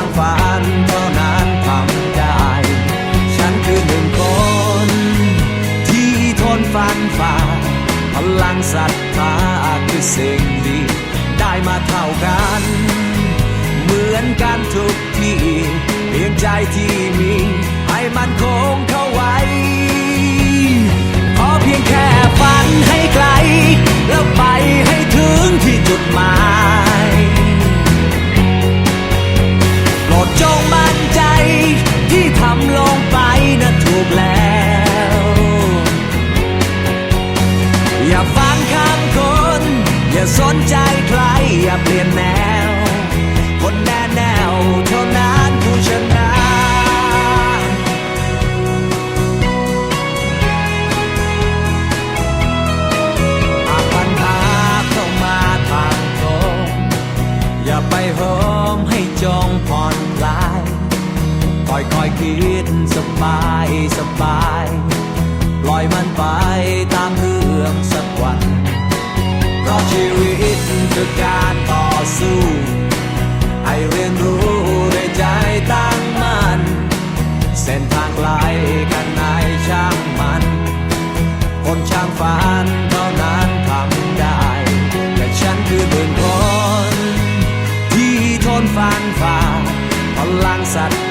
ง ใจที่มีให้มันคง คอยคิดสบายสบายปล่อยมันไปตามเรื่องสักวัน เพราะชีวิตคือการต่อสู้ ให้เรียนรู้ด้วยใจตั้งมั่นเส้นทางไกลกันไหนช่างมัน คนช่างฝันเท่านั้นทำได้ แต่ฉันคือหนึ่งคน ที่ทนฟันฝ่าพลังศรัทธ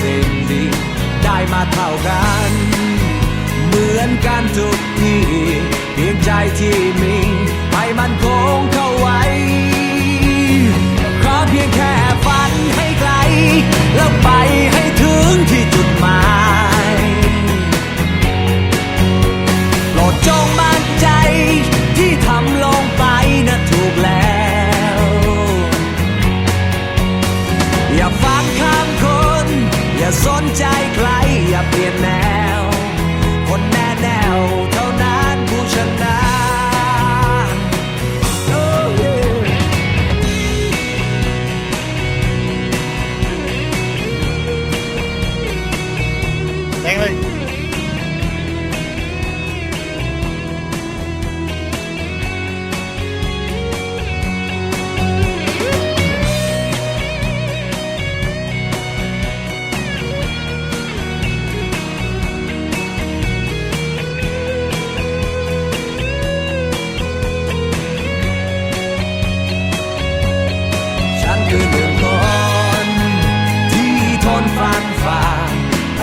สิ่งดี ได้มาเท่ากัน เหมือนกันทุกทีเพียงใจที่มีให้มันคงเข้าไว้ ขอเพียงแค่ฝันให้ไกล แล้วไปให้ สนใจใครอย่าเปลี่ยนแนว คนแน่แน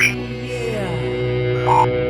Yeah.